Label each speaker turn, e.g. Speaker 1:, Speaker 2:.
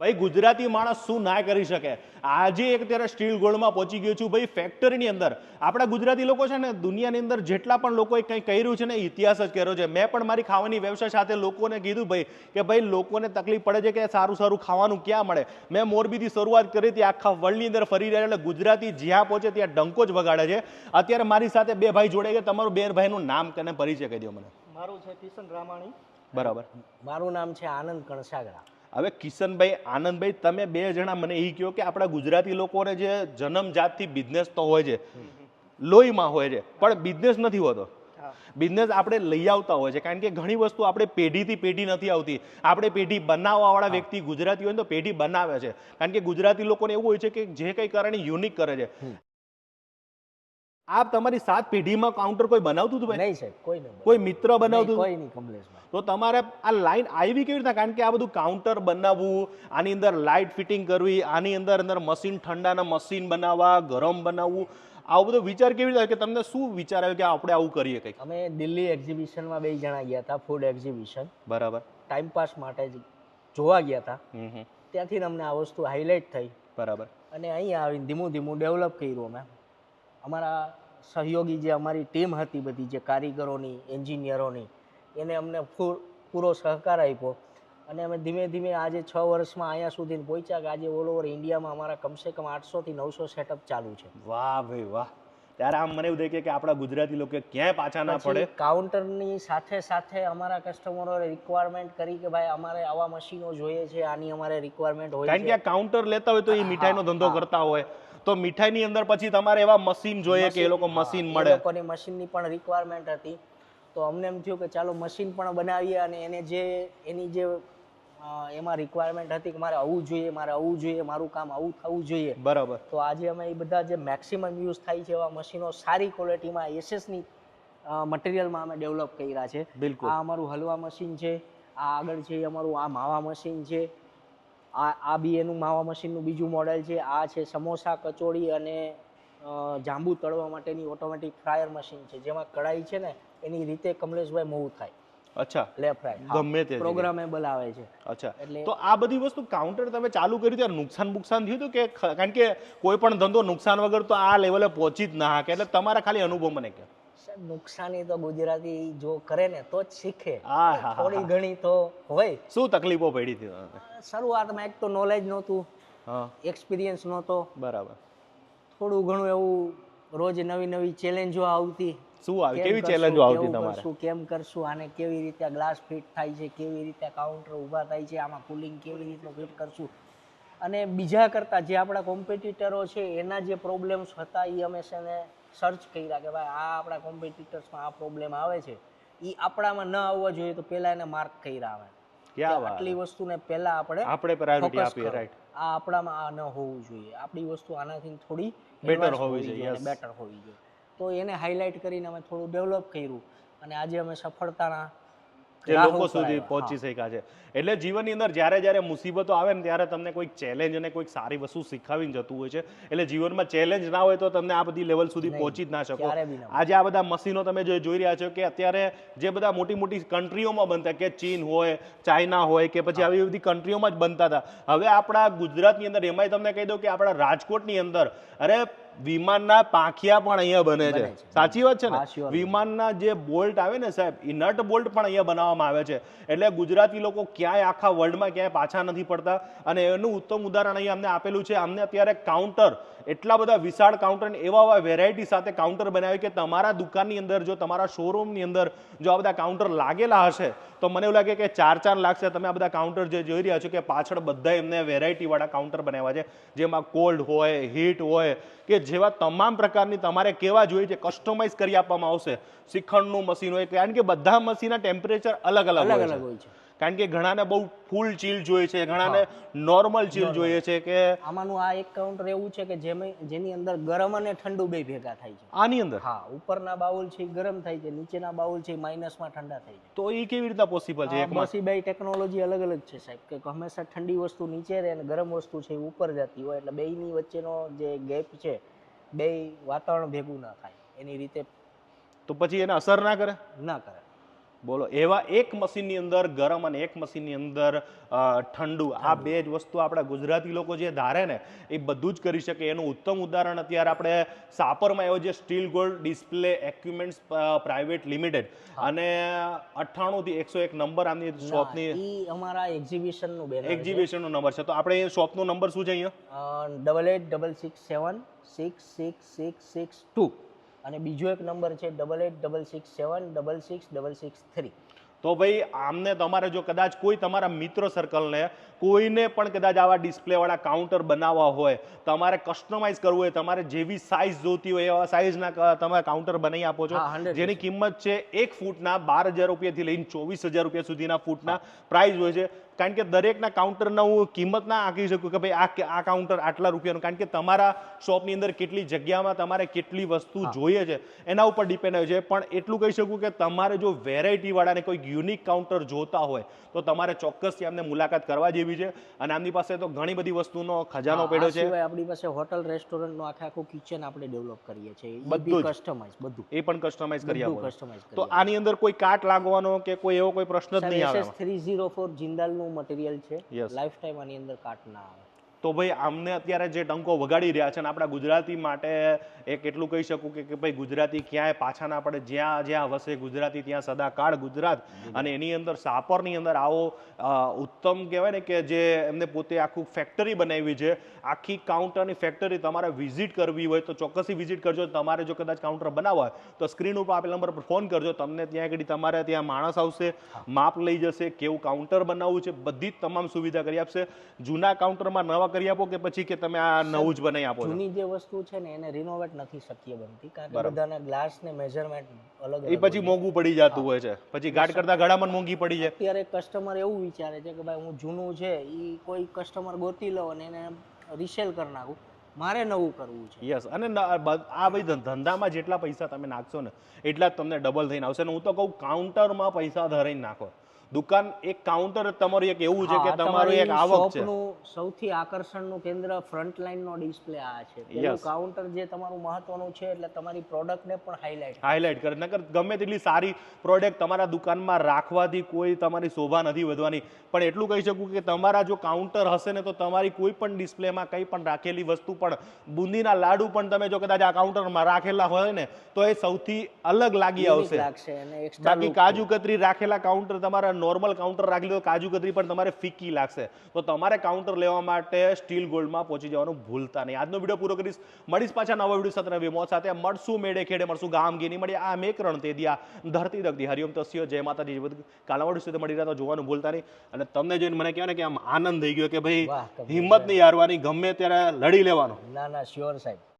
Speaker 1: ભાઈ ગુજરાતી માણસ શું ના કરી શકે? આજે એક ત્યારે સ્ટીલ ગોલ્ડમાં પહોંચી ગયો છું ભાઈ ફેક્ટરીની અંદર. આપણા ગુજરાતી લોકો છે ને દુનિયાની અંદર જેટલા પણ લોકોએ કંઈ કર્યું છે ને ઇતિહાસ જ કર્યો છે. મેં પણ મારી ખાવાની વ્યવસાય સાથે લોકોને કીધું ભાઈ કે ભાઈ લોકોને તકલીફ પડે છે કે સારું સારું ખાવાનું ક્યાં મળે? મેં મોરબીથી શરૂઆત કરી હતી આખા વર્લ્ડની અંદર ફરી રહ્યા એટલે ગુજરાતી જ્યાં પહોંચે ત્યાં ડંકો જ વગાડે છે. અત્યારે મારી સાથે બે ભાઈ જોડે કે તમારું બે ભાઈનું નામ કને પરિચય કહી દો મને.
Speaker 2: મારું છે કિશન રામાણી.
Speaker 1: બરાબર.
Speaker 2: મારું નામ છે આનંદ કણસાગરા
Speaker 1: હવે કિશનભાઈ આનંદભાઈ તમે બે જણા મને એ કહો કે આપણા ગુજરાતી લોકોને જે જન્મજાતથી બિઝનેસ તો હોય છે લોહીમાં હોય છે પણ બિઝનેસ નથી હોતો. બિઝનેસ આપણે લઈ આવતા હોય છે કારણ કે ઘણી વસ્તુ આપણે પેઢીથી પેઢી નથી આવતી. આપણે પેઢી બનાવવાવાળા વ્યક્તિ ગુજરાતી હોય ને તો પેઢી બનાવે છે. કારણ કે ગુજરાતી લોકોને એવું હોય છે કે જે કંઈ કારણે યુનિક કરે છે. આપ તમારી સાત પેઢીમાં કાઉન્ટર કોઈ બનાવતું હતું
Speaker 2: નહીં સાહેબ કોઈ નહીં
Speaker 1: કોઈ મિત્ર બનાવતું?
Speaker 2: કોઈ નહીં કમલેશભાઈ.
Speaker 1: તો તમારે આ લાઈન આવી કેવી રીતના? કારણ કે આ બધું કાઉન્ટર બનાવવું આની અંદર લાઇટ ફિટિંગ કરવી આની અંદર અંદર મશીન ઠંડાના મશીન બનાવવા ગરમ બનાવવું આવો બધો વિચાર કેવી રીતે કે તમને શું વિચાર આવ્યો કે આપણે આવું કરીએ કંઈક?
Speaker 2: અમે દિલ્હી એક્ઝિબિશનમાં બે જણા ગયા હતા ફૂડ એક્ઝિબિશન
Speaker 1: બરાબર.
Speaker 2: ટાઈમ પાસ માટે જ જોવા ગયા હતા. ત્યાંથી અમને આ વસ્તુ હાઇલાઇટ થઈ.
Speaker 1: બરાબર.
Speaker 2: અને અહીંયા આવીને ધીમું ધીમું ડેવલપ કર્યું અમે. અમારા સહયોગી જે અમારી ટીમ હતી બધી જે કારીગરોની એન્જિનિયરોની એને અમને પૂરો સહકાર આપ્યો. અને અમે ધીમે ધીમે આજે છ વર્ષમાં અહીંયા સુધી પહોંચ્યા કે આજે ઓલ ઓવર ઇન્ડિયામાં અમારા કમસે કમ આઠસોથી નવસો સેટઅપ ચાલુ છે.
Speaker 1: વાહ ભાઈ વાહ. ત્યારે આમ મને એવું દેખે કે આપણા ગુજરાતી લોકો ક્યાંય પાછા ના પડે?
Speaker 2: કાઉન્ટરની સાથે સાથે અમારા કસ્ટમરોએ રિક્વાયરમેન્ટ કરી કે ભાઈ અમારે આવા મશીનો જોઈએ છે આની અમારે રિક્વાયરમેન્ટ હોય
Speaker 1: કારણ કે કાઉન્ટર લેતા હોય તો એ મીઠાઈનો ધંધો કરતા હોય. તો મીઠાઈની અંદર પછી તમારે એવા મશીન જોઈએ કે એ લોકો મશીન મળે.
Speaker 2: લોકોની મશીનની પણ રિક્વાયરમેન્ટ હતી. તો અમને એમ થયું કે ચાલો મશીન પણ બનાવીએ અને એને જે એની જે એમાં રિક્વાયરમેન્ટ હતી કે મારે આવું જોઈએ મારે આવું જોઈએ મારું કામ આવું થવું જોઈએ.
Speaker 1: બરાબર.
Speaker 2: તો આજે અમે એ બધા જે મેક્સિમમ યુઝ થાય છે એવા મશીનો સારી ક્વોલિટીમાં એસએસની મટીરિયલમાં અમે ડેવલપ કર્યા છે.
Speaker 1: બિલકુલ.
Speaker 2: આ અમારું હલવા મશીન છે આ આગળ છે અમારું આ માવા મશીન છે આ આ બી એનું માવા મશીનનું બીજું મોડેલ છે. આ છે સમોસા કચોડી અને જાંબુ તળવા માટેની ઓટોમેટિક ફ્રાયર મશીન છે. જેમાં કઢાઈ છે ને એની રીતે કમલેશભાઈ મૂવ થાય.
Speaker 1: અચ્છા.
Speaker 2: લે ફ્રાય
Speaker 1: ગમે તે.
Speaker 2: પ્રોગ્રામેબલ આવે છે.
Speaker 1: અચ્છા.
Speaker 2: એટલે-
Speaker 1: તો આ બધી વસ્તુ કાઉન્ટર તમે ચાલુ કર્યું ત્યારે નુકસાન બુકસાન થયું હતું કે કારણ કે કોઈ પણ ધંધો નુકસાન વગર તો આ લેવલે પહોંચી જ ના શકે? એટલે તમારા ખાલી અનુભવ મને
Speaker 2: સાહેબ નુકસાની તો ગુજરાતી જો કરે ને તો જ શીખે. થોડી ઘણી તો હોય.
Speaker 1: શું તકલીફો પડી હતી
Speaker 2: શરૂઆતમાં એક તો નોલેજ નહોતું એક્સપિરિયન્સ નહોતો.
Speaker 1: બરાબર.
Speaker 2: થોડું ઘણું એવું રોજ નવી નવી ચેલેન્જો આવતી.
Speaker 1: શું આવી? કેવી ચેલેન્જો આવતી તમારે?
Speaker 2: શું કેમ કરશું આને કેવી રીતે ગ્લાસ ફિટ થાય છે કેવી રીતે કાઉન્ટર ઊભા થાય છે આમાં કુલિંગ કેવી રીતે ફિટ કરશું. અને બીજા કરતાં જે આપણા કોમ્પિટિટરો છે એના જે પ્રોબ્લેમ્સ હતા એ અમે છે ને સર્ચ કર્યા કે ભાઈ આ આપણા કોમ્પિટિટર્સમાં આ પ્રોબ્લેમ આવે છે. એ આપણામાં ન આવવા જોઈએ તો પહેલા એને માર્ક કર્યા
Speaker 1: વાત
Speaker 2: આટલી વસ્તુને પહેલા આપણે
Speaker 1: આપણે પ્રાયોરિટી આપીએ રાઈટ
Speaker 2: આ આપણામાં આ ન હોવું જોઈએ. આપણી વસ્તુ આનાથી થોડી
Speaker 1: બેટર હોવી જોઈએ,
Speaker 2: બેટર હોવી જોઈએ. તો એને હાઇલાઇટ કરીને અમે થોડું ડેવલપ કર્યું અને આજે અમે સફળતાના
Speaker 1: જે લોકો સુધી પહોંચી શક્યા છે. એટલે જીવનની અંદર જ્યારે જ્યારે મુસીબતો આવે ને ત્યારે તમને કોઈક ચેલેન્જ અને કોઈક સારી વસ્તુ શીખવીને જતું હોય છે. એટલે જીવનમાં ચેલેન્જ ના હોય તો તમને આ બધી લેવલ સુધી પહોંચી જ ના શકો. આજે આ બધા મશીનો તમે જે જોઈ રહ્યા છો કે અત્યારે જે બધા મોટી મોટી કન્ટ્રીઓમાં બનતા કે ચીન હોય ચાઇના હોય કે પછી આવી બધી કન્ટ્રીઓમાં જ બનતા હતા. હવે આપણા ગુજરાતની અંદર એમાંય તમને કહી દઉં કે આપણા રાજકોટની અંદર અરે વિમાનના પાંખિયા પણ અહીંયા બને છે. સાચી વાત છે ને? વિમાનના જે બોલ્ટ આવે ને સાહેબ એ નટ બોલ્ટ પણ અહીંયા બનાવવામાં આવે છે. એટલે ગુજરાતી લોકો ક્યાંય આખા વર્લ્ડમાં ક્યાંય પાછા નથી પડતા. અને એનું ઉત્તમ ઉદાહરણ અહીંયા અમને આપેલું છે. અમને અત્યારે કાઉન્ટર એટલા બધા વિશાળ કાઉન્ટર એવા એવા વેરાયટી સાથે કાઉન્ટર બનાવ્યું કે તમારા દુકાનની અંદર જો તમારા શોરૂમની અંદર જો આ બધા કાઉન્ટર લાગેલા હશે તો મને એવું લાગે કે ચાર ચાર લાગશે તમે આ બધા કાઉન્ટર જે જોઈ રહ્યા છો કે પાછળ બધા એમને વેરાયટીવાળા કાઉન્ટર બનાવ્યા છે. જેમાં કોલ્ડ હોય હીટ હોય કે જેવા તમામ પ્રકારની તમારે કેવા જોઈએ છે કસ્ટમાઇઝ કરી આપવામાં આવશે. શિખંડનું મશીન હોય કારણ કે બધા મશીનના ટેમ્પરેચર અલગ અલગ
Speaker 2: અલગ અલગ હોય છે.
Speaker 1: કારણ કે ઘણાને બહુ ફૂલ ચીલ જોઈએ છે ઘણાને નોર્મલ ચીલ જોઈએ છે કે
Speaker 2: આમાંનું આ એક કાઉન્ટર એવું છે કે જેની અંદર ગરમ અને ઠંડુ બે ભેગા થાય છે.
Speaker 1: આની અંદર?
Speaker 2: હા ઉપરના બાઉલ છે ગરમ થાય છે નીચેના બાઉલ છે માઇનસમાં ઠંડા થાય છે.
Speaker 1: તો એ કેવી રીતના પોસિબલ છે
Speaker 2: મસી બે ટેકનોલોજી અલગ અલગ છે સાહેબ કે હંમેશા ઠંડી વસ્તુ નીચે રહે અને ગરમ વસ્તુ છે એ ઉપર જતી હોય એટલે બેયની વચ્ચેનો જે ગેપ છે બે વાતાવરણ ભેગું ના થાય એની રીતે
Speaker 1: તો પછી એને અસર ના કરે?
Speaker 2: ના કરે.
Speaker 1: બોલો એવા એક મશીનની અંદર ગરમ અને એક મશીનની અંદર ઠંડુ આ બે જ વસ્તુ આપણા ગુજરાતી લોકો જે ધારે ને એ બધું જ કરી શકે. એનું ઉત્તમ ઉદાહરણ અત્યારે આપણે સાપરમાં આવ્યો જે steel gold display equipments private limited. અને અઠ્ઠાણું થી એકસો એક નંબર આમની શોપની
Speaker 2: અમારા એક્ઝિબિશનનું બેનર
Speaker 1: એક્ઝિબિશનનો નંબર છે. તો આપણે શોપનો નંબર શું છે અહીંયા?
Speaker 2: Double eight double six seven six six six six two અને બીજો એક નંબર છે double eight double six seven double six double six three
Speaker 1: તો ભાઈ આમને તમારે જો કદાચ કોઈ તમારા મિત્ર સર્કલને કોઈને પણ કદાચ આવા ડિસ્પ્લેવાળા કાઉન્ટર બનાવવા હોય તમારે કસ્ટમાઇઝ કરવું હોય તમારે જેવી સાઇઝ જોતી હોય એવા સાઇઝના તમે કાઉન્ટર બનાવી આપો છો જેની કિંમત છે એક ફૂટના બાર હજાર રૂપિયાથી લઈને ચોવીસ હજાર રૂપિયા સુધીના ફૂટના પ્રાઇસ હોય છે. કારણ કે દરેકના કાઉન્ટરના હું કિંમત ના આંકી શકું કે ભાઈ આ આ કાઉન્ટર આટલા રૂપિયાનું. કારણ કે તમારા શોપની અંદર કેટલી જગ્યામાં તમારે કેટલી વસ્તુ જોઈએ છે એના ઉપર ડિપેન્ડ હોય છે. પણ એટલું કહી શકું કે તમારે જો વેરાયટી વાળાને કોઈ યુનિક કાઉન્ટર જોતા હોય તો તમારે ચોક્કસથી આમને મુલાકાત કરવા જેવી છે. અને આમની પાસે તો ઘણી બધી વસ્તુનો ખજાનો પડ્યો છે.
Speaker 2: આપણી પાસે હોટલ રેસ્ટોરન્ટનો આખે આખું કિચન આપણે ડેવલપ કરીએ છીએ.
Speaker 1: બધું
Speaker 2: કસ્ટમાઇઝ બધું.
Speaker 1: એ પણ કસ્ટમાઇઝ કરી આપો તો આની અંદર કોઈ કાટ લાગવાનો કે કોઈ એવો કોઈ પ્રશ્ન જ નહીં આવે
Speaker 2: થ્રી ઝીરો ફોર જિંદાલનું મટીરિયલ છે. લાઈફ ટાઈમ આની અંદર કાટ ના આવે
Speaker 1: તો ભાઈ આમને અત્યારે જે ટંકો વગાડી રહ્યા છે ને આપણા ગુજરાતી માટે એક એટલું કહી શકું કે કે ભાઈ ગુજરાતી ક્યાંય પાછા ના પડે. જ્યાં જ્યાં વસે ગુજરાતી, ત્યાં સદાકાળ ગુજરાત. અને એની અંદર સાપરની અંદર આવો ઉત્તમ કહેવાય ને કે જે એમને પોતે આખું ફેક્ટરી બનાવી છે. આખી કાઉન્ટરની ફેક્ટરી તમારે વિઝિટ કરવી હોય તો ચોક્કસથી વિઝિટ કરજો. તમારે જો કદાચ કાઉન્ટર બનાવવા હોય તો સ્ક્રીન ઉપર આપેલ નંબર પર ફોન કરજો. તમને ત્યાં આગળ તમારે ત્યાં માણસ આવશે, માપ લઈ જશે, કેવું કાઉન્ટર બનાવવું છે, બધી જ તમામ સુવિધા કરી આપશે. જૂના કાઉન્ટરમાં નવા કરી આપો કે પછી કે તમે આ નવું જ બનાવી આપો
Speaker 2: જૂની જે વસ્તુ છે ને એને રિનોવેટ નથી શક્ય બનતી કારણ કે. બધાના ગ્લાસ ને મેજરમેન્ટ અલગ
Speaker 1: એ પછી મોંઘું પડી જતું હોય છે. પછી ગાઢ કરતા ગળામાં મોંઘી પડી જાય.
Speaker 2: અત્યારે કસ્ટમર એવું વિચારે છે કે ભાઈ હું જૂનું છે એ કોઈ કસ્ટમર ગોતી લો અને એને રિસેલ કરી નાખું. મારે નવું કરવું છે.
Speaker 1: યસ અને આ ભાઈ ધંધામાં જેટલા પૈસા તમે નાખશો ને એટલા જ તમને ડબલ થઈને આવશે. અને હું તો કહું કાઉન્ટરમાં પૈસા ધરાઈને નાખો. દુકાન એક કાઉન્ટર તમારું એક એવું છે કે તમારું એક આવક છે.
Speaker 2: સૌથી આકર્ષણનું કેન્દ્ર ફ્રન્ટ લાઈનનો ડિસ્પ્લે આ છે. કાઉન્ટર જે તમારું મહત્વનું છે એટલે તમારી પ્રોડક્ટને પણ હાઇલાઇટ
Speaker 1: હાઇલાઇટ કરે. નકર ગમે તેટલી સારી પ્રોડક્ટ તમારા દુકાનમાં રાખવાથી કોઈ તમારી શોભા નથી વધવાની. પણ એટલું કહી શકું કે તમારા જો કાઉન્ટર હશે ને તો તમારી કોઈ પણ ડિસ્પ્લેમાં કંઈ પણ રાખેલી વસ્તુ પણ બુંદીના લાડુ પણ તમે જો કદાચ આ કાઉન્ટરમાં રાખેલા હોય ને તો એ સૌથી અલગ લાગી આવશે. બાકી કાજુ કતરી રાખેલા કાઉન્ટર તમારા નોર્મલ કાઉન્ટર રાખી લીધો કાજુ કતરી પણ તમારે ફીકી લાગશે. તો તમારે કાઉન્ટર લેવા માટે સ્ટીલ ગોલ્ડમાં પહોંચી જવાનું ભૂલતા નહીં. આજનો વીડિયો પૂરો કરીશ. મળીશ પાછા નવા વીડિયો સાથે નવી મોત સાથે. મળશું મેળે ખેડે મળશું ગામ ગીની મળી આ મેં રણ તે દિયા ધરતી દગતી. હરિયમ તસ્યો જય માતાજી. બધું કાલાવડ સુધી મળી રહ્યા તો જોવાનું ભૂલતા નહીં. અને તમને જોઈને મને કહેવાય ને કે આમ આનંદ થઈ ગયો કે ભાઈ હિંમત નહીં હારવાની ગમે ત્યારે લડી લેવાનું.
Speaker 2: ના ના શ્યોર સાહેબ.